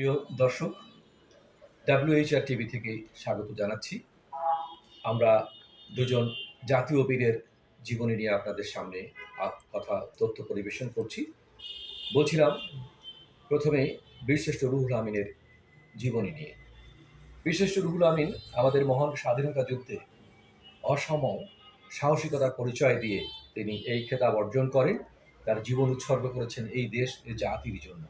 প্রিয় দর্শক WHR TV থেকে স্বাগত জানাচ্ছি। আমরা দুজন জাতীয় বীরের জীবনী নিয়ে আপনাদের সামনে কথা, তথ্য পরিবেশন করছি। বলছিলাম, প্রথমে বীরশ্রেষ্ঠ রুহুল আমিনের জীবনী নিয়ে। বীরশ্রেষ্ঠ রুহুল আমিন আমাদের মহান স্বাধীনতা যুদ্ধে অসম সাহসিকতার পরিচয় দিয়ে তিনি এই খেতাব অর্জন করেন। তার জীবন উৎসর্গ করেছেন এই দেশ জাতির জন্য।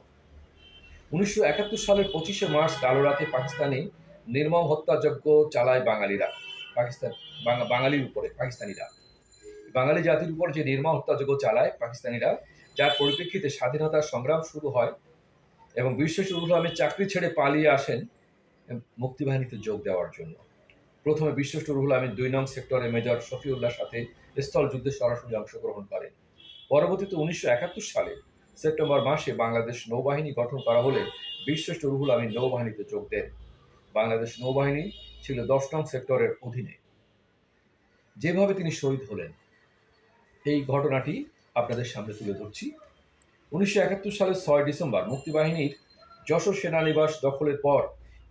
উনিশশো একাত্তর সালের পঁচিশে মার্চ, কালো রাতে পাকিস্তানে নির্মম হত্যাযজ্ঞ চালায় বাঙালিরা, পাকিস্তান, বাঙা- বাঙালির উপরে, পাকিস্তানিরা। বাঙালি জাতির উপর যে নির্মম হত্যাযজ্ঞ চালায় পাকিস্তানিরা, যার পরিপ্রেক্ষিতে স্বাধীনতার সংগ্রাম শুরু হয় এবং রুহুল আহমেদ চাকরি ছেড়ে পালিয়ে আসেন মুক্তিবাহিনীতে যোগ দেওয়ার জন্য। প্রথমে রুহুল আহমেদ দুই নং সেক্টরে মেজর শফিউল্লাহর সাথে স্থল যুদ্ধে সরাসরি অংশগ্রহণ করেন। পরবর্তীতে উনিশশো একাত্তর সালে সেপ্টেম্বর মাসে বাংলাদেশ নৌবাহিনী গঠন করা হলে বীরশ্রেষ্ঠ রুহুল আমিন নৌবাহিনীতে যোগ দেন। বাংলাদেশ নৌবাহিনী ছিল দশ নং সেক্টরের অধীনে। যেভাবে তিনি শহীদ হলেন, এই ঘটনাটি আপনাদের সামনে তুলে ধরছি। উনিশশো একাত্তর সালের ছয় ডিসেম্বর মুক্তিবাহিনীর যশোর সেনানিবাস দখলের পর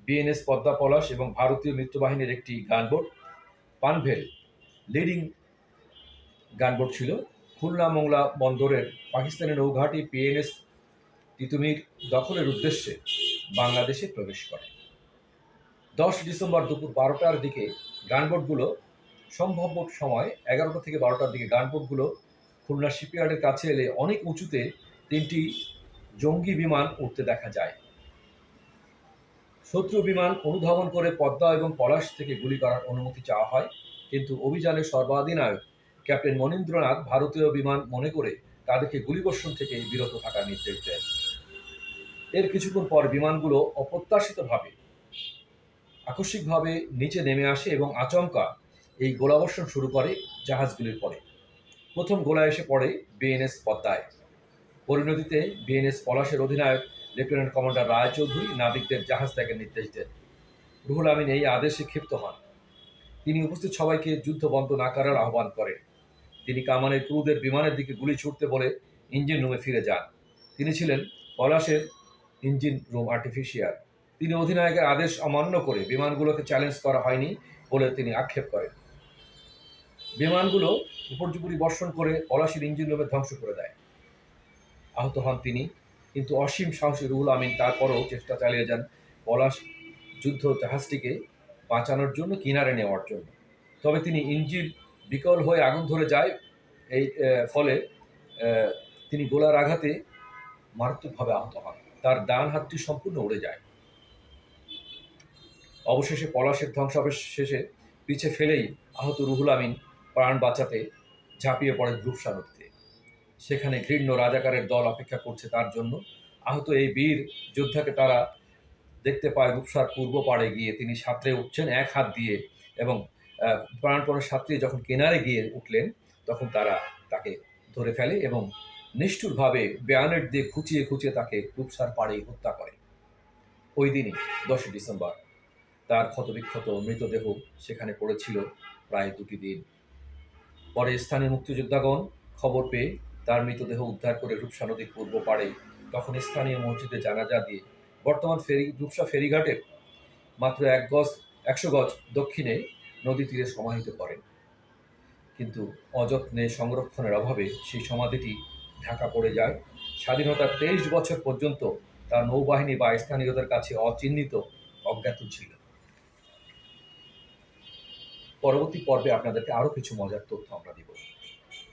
বিএনএস পদ্মা পলাশ এবং ভারতীয় মিত্রবাহিনীর একটি গানবোট, পানভেল, লিডিং গানবোট ছিল। খুলনা মোংলা বন্দরের পাকিস্তানি নৌঘাটি পিএনএস তিতুমির দখলের উদ্দেশ্যে বাংলাদেশে প্রবেশ করে। দশ ডিসেম্বর দুপুর বারোটার দিকে গানবোটগুলো সম্ভাব্য সময় এগারোটা থেকে বারোটার দিকে গানবোটগুলো খুলনা শিপইয়ার্ডের কাছে এলে অনেক উঁচুতে তিনটি জঙ্গি বিমান উঠতে দেখা যায়। শত্রু বিমান অনুধাবন করে পদ্মা এবং পলাশ থেকে গুলি করার অনুমতি চাওয়া হয়, কিন্তু অভিযানের সর্বাধিনায়ক ক্যাপ্টেন মনীন্দ্রনাথ ভারতীয় বিমান মনে করে তাদেরকে গুলিবর্ষণ থেকে বিরত থাকার নির্দেশ দেন। এর কিছুক্ষণ পর বিমানগুলো অপ্রত্যাশিতভাবে, আকস্মিকভাবে নিচে নেমে আসে এবং আচমকা এই গোলাবর্ষণ শুরু করে জাহাজগুলির পরে। প্রথম গোলা এসে পড়ে বিএনএস পদ্মায়। পরিণতিতে বিএনএস পলাশের অধিনায়ক, লেফটেন্যান্ট কমান্ডার রায়চৌধুরী নাবিকদের জাহাজ ত্যাগের নির্দেশ দেন। রুহুল আমিন এই আদেশে ক্ষিপ্ত হন। তিনি উপস্থিত সবাইকে যুদ্ধ বন্ধ না করার আহ্বান করেন। তিনি কামানের ক্রুদের বিমানের দিকে গুলি ছুটতে বলে ইঞ্জিন রুমে ফিরে যান। তিনি ছিলেন পলাশের ইঞ্জিন রুম আর্টিফিশিয়াল। তিনি অধিনায়কের আদেশ অমান্য করে বিমানগুলোকে চ্যালেঞ্জ করা হয়নি বলে তিনি আক্ষেপ করেন। বিমানগুলো উপর্যুপুরি বর্ষণ করে পলাশের ইঞ্জিন রুমে ধ্বংস করে দেয়। আহত হন তিনি, কিন্তু অসীম সাহসী রুহুল আমিন তারপরও চেষ্টা চালিয়ে যান পলাশ যুদ্ধ জাহাজটিকে বাঁচানোর জন্য, কিনারে নেওয়ার জন্য। তবে তিনি ইঞ্জিন বিকল হয়ে আগুন ধরে যায়। এই ফলে তিনি গোলার আঘাতে মারাত্মকভাবে আহত হন। তার ডান হাতটি সম্পূর্ণ উড়ে যায়। অবশেষে পলাশের ধ্বংসাবেশ শেষে পিছে ফেলেই আহত রুহুল আমিন প্রাণ বাঁচাতে ঝাঁপিয়ে পড়েন রূপসা নদীতে। সেখানে ঘৃণ্য রাজাকারের দল অপেক্ষা করছে তার জন্য। আহত এই বীর যোদ্ধাকে তারা দেখতে পায় রূপসার পূর্ব পাড়ে গিয়ে। তিনি সাঁতরে উঠছেন এক হাত দিয়ে এবং প্রাণপণের সাঁতরিয়ে যখন কেনারে গিয়ে উঠলেন, তখন তারা তাকে ধরে ফেলে এবং নিষ্ঠুরভাবে বেয়ানেট দিয়ে খুঁচিয়ে খুঁচিয়ে তাকে রূপসার পাড়েই হত্যা করে। ওই দিনই, দশই ডিসেম্বর, তার ক্ষতবিক্ষত মৃতদেহ সেখানে পড়েছিল প্রায় দুটি দিন। পরে স্থানীয় মুক্তিযোদ্ধাগণ খবর পেয়ে তার মৃতদেহ উদ্ধার করে রূপসা নদীর পূর্ব পাড়ে, তখন স্থানীয় মসজিদে জানাজা দিয়ে বর্তমান ফেরি, রূপসা ফেরিঘাটের মাত্র এক গজ, একশো গজ দক্ষিণে নদী তীরে সমাহিত করেন কিন্তু অযত্নে সংরক্ষণের অভাবে সেই সমাধিটি ঢাকা পড়ে যায়। স্বাধীনতার তেইশ বছর পর্যন্ত তার নৌবাহিনী বা স্থানীয়দের কাছে অচিহ্নিত অজ্ঞাত ছিল। পরবর্তী পর্বে আপনাদেরকে আরও কিছু মজার তথ্য আমরা দিব।